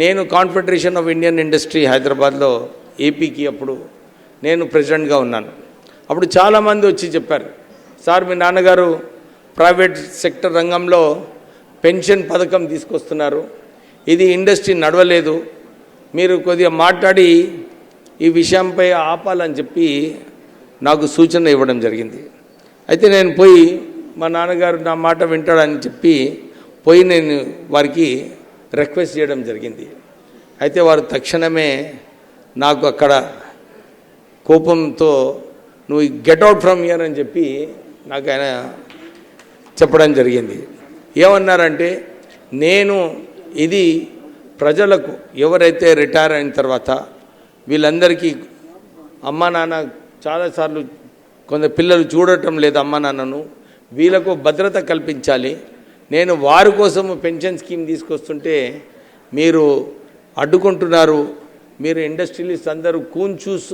నేను confederation of Indian industry హైదరాబాద్లో ఏపీకి అప్పుడు నేను ప్రెసిడెంట్గా ఉన్నాను. అప్పుడు చాలామంది వచ్చి చెప్పారు సార్ మీ నాన్నగారు ప్రైవేట్ సెక్టర్ రంగంలో పెన్షన్ పథకం తీసుకొస్తున్నారు. ఇది ఇండస్ట్రీ నడవలేదు. మీరు కొద్దిగా మాట్లాడి ఈ విషయంపై ఆపాలని చెప్పి నాకు సూచన ఇవ్వడం జరిగింది. అయితే నేను పోయి మా నాన్నగారు నా మాట వింటాడని చెప్పి పోయి నేను వారికి రిక్వెస్ట్ చేయడం జరిగింది. అయితే వారు తక్షణమే నాకు అక్కడ కోపంతో నువ్వు గెట్ అవుట్ ఫ్రమ్ ఇయర్ అని చెప్పి నాకు ఆయన చెప్పడం జరిగింది. ఏమన్నారంటే నేను ఇది ప్రజలకు ఎవరైతే రిటైర్ అయిన తర్వాత వీళ్ళందరికీ అమ్మ నాన్న చాలాసార్లు కొంత పిల్లలు చూడటం లేదు అమ్మ నాన్నను. వీళ్ళకు భద్రత కల్పించాలి. నేను వారి కోసం పెన్షన్ స్కీమ్ తీసుకొస్తుంటే మీరు అడ్డుకుంటున్నారు. మీరు ఇండస్ట్రియలిస్ట్ అందరూ కూన్ చూస్